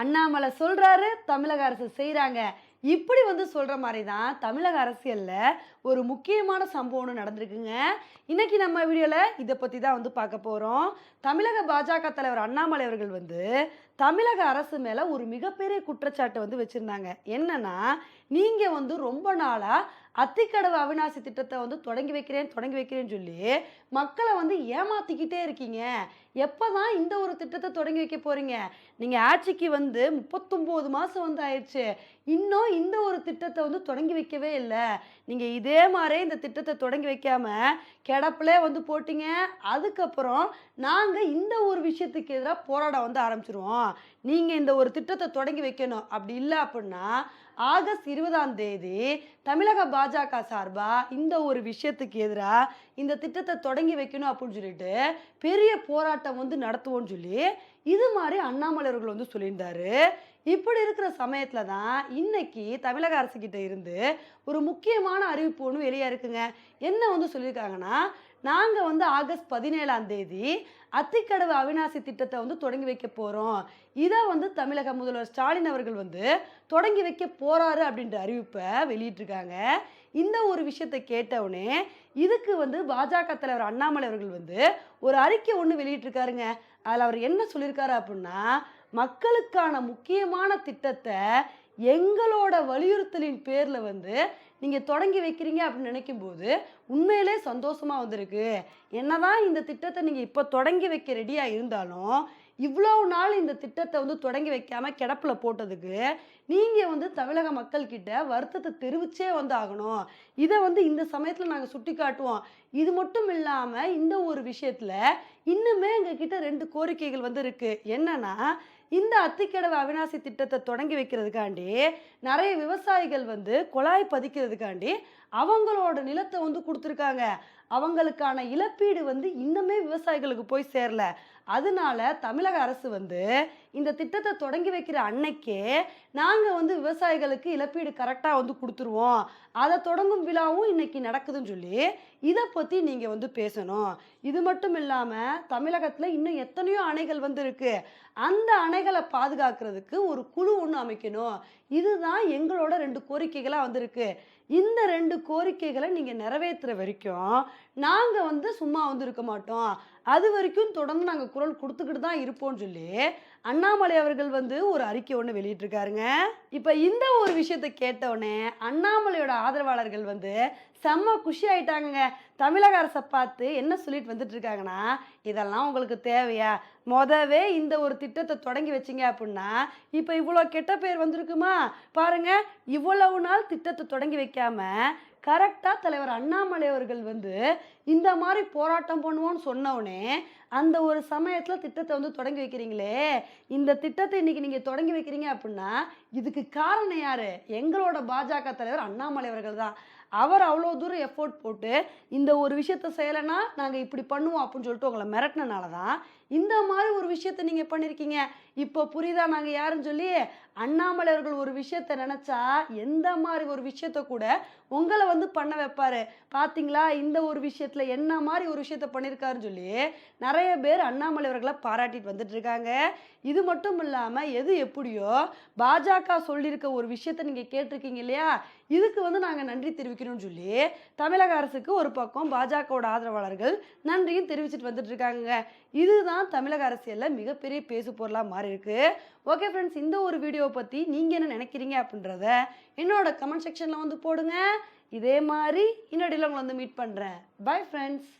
அண்ணாமலை சொல்கிறாரு தமிழக அரசு செய்கிறாங்க இப்படி வந்து சொல்கிற மாதிரி தான் தமிழக அரசியலில் ஒரு முக்கியமான சம்பவம் ஒன்று நடந்திருக்குங்க. இன்னைக்கு நம்ம வீடியோவில் இதை பற்றி தான் வந்து பார்க்க போகிறோம் தமிழக பாஜக தலைவர் அண்ணாமலை அவர்கள் வந்து தமிழக அரசு மேலே ஒரு மிகப்பெரிய குற்றச்சாட்டை வந்து வச்சுருந்தாங்க. என்னன்னா நீங்கள் வந்து ரொம்ப நாளாக அத்திக்கடவு அவிநாசி திட்டத்தை வந்து தொடங்கி வைக்கிறேன் தொடங்கி வைக்கிறேன்னு சொல்லி மக்களை வந்து ஏமாத்திக்கிட்டே இருக்கீங்க. எப்போ தான் இந்த ஒரு திட்டத்தை தொடங்கி வைக்க போகிறீங்க நீங்கள் ஆட்சிக்கு வந்து முப்பத்தொம்போது மாதம் வந்து ஆயிடுச்சு. இன்னும் இந்த ஒரு திட்டத்தை வந்து தொடங்கி வைக்கவே இல்லை. நீங்கள் இதே மாதிரி இந்த திட்டத்தை தொடங்கி வைக்காமல் கிடப்பிலே வந்து போட்டீங்க. அதுக்கப்புறம் நாங்கள் இந்த ஒரு விஷயத்துக்கு எதிராக போராட வந்து ஆரம்பிச்சிருவோம். நீங்கள் இந்த ஒரு திட்டத்தை தொடங்கி வைக்கணும். அப்படி இல்லை அப்படின்னா ஆகஸ்ட் இருபதாம் தேதி தமிழக பாஜக சார்பாக இந்த ஒரு விஷயத்துக்கு எதிராக இந்த திட்டத்தை தொடங்கி வைக்கணும் அப்படின்னு சொல்லிட்டு பெரிய போராட்டம் வந்து நடத்துவோம்னு சொல்லி இது மாதிரி அண்ணாமலையர்கள் வந்து சொல்லியிருந்தாரு. இப்படி இருக்கிற சமயத்தில் தான் இன்னைக்கு தமிழக அரசுக்கிட்ட இருந்து ஒரு முக்கியமான அறிவிப்பு ஒன்று வெளியாக இருக்குங்க. என்ன வந்து சொல்லியிருக்காங்கன்னா நாங்கள் வந்து ஆகஸ்ட் பதினேழாம் தேதி அத்திக்கடவு அவிநாசி திட்டத்தை வந்து தொடங்கி வைக்க போகிறோம் இதை வந்து தமிழக முதல்வர் ஸ்டாலின் அவர்கள் வந்து தொடங்கி வைக்க போகிறாரு அப்படின்ற அறிவிப்பை வெளியிட்டிருக்காங்க. இந்த ஒரு விஷயத்தை கேட்டவுடனே இதுக்கு வந்து பாஜக தலைவர் அண்ணாமலை அவர்கள் வந்து ஒரு அறிக்கை ஒன்று வெளியிட்டிருக்காருங்க. அதில் அவர் என்ன சொல்லியிருக்காரு அப்படின்னா மக்களுக்கான முக்கியமான திட்டத்தை எங்களோட வலியுறுத்தலின் பேரில் வந்து நீங்கள் தொடங்கி வைக்கிறீங்க அப்படின்னு நினைக்கும்போது உண்மையிலே சந்தோஷமாக வந்திருக்கு. என்னதான் இந்த திட்டத்தை நீங்கள் இப்போ தொடங்கி வைக்க ரெடியாக இருந்தாலும் இவ்வளோ நாள் இந்த திட்டத்தை வந்து தொடங்கி வைக்காமல் கிடப்பில் போட்டதுக்கு நீங்கள் வந்து தமிழக மக்கள்கிட்ட வருத்தத்தை தெரிவிச்சே வந்து ஆகணும். இதை வந்து இந்த சமயத்தில் நாங்கள் சுட்டி காட்டுவோம் இது மட்டும் இல்லாமல் இந்த ஒரு விஷயத்தில் இன்னுமே எங்ககிட்ட ரெண்டு கோரிக்கைகள் வந்து இருக்குது என்னன்னா இந்த அத்திக்கடவு அவிநாசி திட்டத்தை தொடங்கி வைக்கிறதுக்காண்டி நிறைய விவசாயிகள் வந்து குழாய் பதிக்கிறதுக்காண்டி அவங்களோட நிலத்தை வந்து கொடுத்துருக்காங்க. அவங்களுக்கான இழப்பீடு வந்து இன்னுமே விவசாயிகளுக்கு போய் சேரல. அதனால தமிழக அரசு வந்து இந்த திட்டத்தை தொடங்கி வைக்கிற அன்னைக்கே நாங்கள் வந்து விவசாயிகளுக்கு இழப்பீடு கரெக்டாக வந்து கொடுத்துருவோம். அதை தொடங்கும் விழாவும் இன்னைக்கு நடக்குதுன்னு சொல்லி இதை பற்றி நீங்கள் வந்து பேசணும். இது மட்டும் இல்லாமல் தமிழகத்தில் இன்னும் எத்தனையோ அணைகள் வந்து இருக்கு. அந்த அணைகளை பாதுகாக்கிறதுக்கு ஒரு குழு ஒன்று அமைக்கணும். இதுதான் எங்களோட ரெண்டு கோரிக்கைகளாக வந்திருக்கு இந்த ரெண்டு கோரிக்கைகளை நீங்கள் நிறைவேற்றுற வரைக்கும் நாங்கள் வந்து சும்மா வந்து இருக்க மாட்டோம். அது வரைக்கும் தொடர்ந்து நாங்கள் குரல் கொடுத்துக்கிட்டு தான் இருப்போம்னு சொல்லி அண்ணாமலை அவர்கள் வந்து ஒரு அறிக்கை ஒன்று வெளியிட்டிருக்காருங்க. இப்போ இந்த ஒரு விஷயத்தை கேட்டவுடனே அண்ணாமலையோட ஆதரவாளர்கள் வந்து செம்ம குஷி ஆயிட்டாங்கங்க. தமிழக அரசை பார்த்து என்ன சொல்லிட்டு வந்துட்டு இருக்காங்கன்னா இதெல்லாம் உங்களுக்கு தேவையா? மொதவே இந்த ஒரு திட்டத்தை தொடங்கி வச்சிங்க அப்படின்னா இப்போ இவ்வளோ கெட்ட பேர் வந்திருக்குமா? பாருங்க இவ்வளவு நாள் திட்டத்தை தொடங்கி வைக்காம கரெக்டாக தலைவர் அண்ணாமலை அவர்கள் வந்து இந்த மாதிரி போராட்டம் பண்ணுவோன்னு சொன்னவுடனே அந்த ஒரு சமயத்தில் திட்டத்தை வந்து தொடங்கி வைக்கிறீங்களே இந்த திட்டத்தை இன்னைக்கு நீங்கள் தொடங்கி வைக்கிறீங்க அப்படின்னா இதுக்கு காரணம் யார்? எங்களோட பாஜக தலைவர் அண்ணாமலை அவர்கள் தான். அவர் அவ்வளோ தூரம் எஃபோர்ட் போட்டு இந்த ஒரு விஷயத்த செய்யலைன்னா நாங்கள் இப்படி பண்ணுவோம் அப்படின்னு சொல்லிட்டு உங்களை மிரட்டினனால தான் இந்த மாதிரி ஒரு விஷயத்த நீங்கள் பண்ணியிருக்கீங்க இப்போ புரியுதா நாங்கள் யாருன்னு சொல்லி அண்ணாமலையர்கள் ஒரு விஷயத்த நினச்சா எந்த மாதிரி ஒரு விஷயத்த கூட உங்களை வந்து பண்ண வைப்பார். பார்த்தீங்களா இந்த ஒரு விஷயத்தில் என்ன மாதிரி ஒரு விஷயத்த பண்ணியிருக்காருன்னு சொல்லி நிறைய பேர் அண்ணாமலை அவர்களை பாராட்டிட்டு வந்துட்டு இருக்காங்க. இது மட்டும் இல்லாமல் எது எப்படியோ பாஜக சொல்லியிருக்க ஒரு விஷயத்த நீங்கள் கேட்டிருக்கீங்க இல்லையா? இதுக்கு வந்து நாங்கள் நன்றி தெரிவிக்கணும்னு சொல்லி தமிழக அரசுக்கு ஒரு பக்கம் பாஜகவோட ஆதரவாளர்கள் நன்றியும் தெரிவிச்சிட்டு வந்துட்டு இருக்காங்க இதுதான் தமிழக அரசியலில் மிகப்பெரிய பேசு பொருளாக மாறி இருக்கு ஓகே ஃப்ரெண்ட்ஸ் இந்த ஒரு வீடியோ வீடியோவை பற்றி நீங்கள் என்ன நினைக்கிறீங்க அப்படின்றத என்னோட கமெண்ட் செக்ஷனில் வந்து போடுங்க. இதே மாதிரி இன்னடியில் உங்களை வந்து மீட் பண்ணுறேன் பை ஃப்ரெண்ட்ஸ்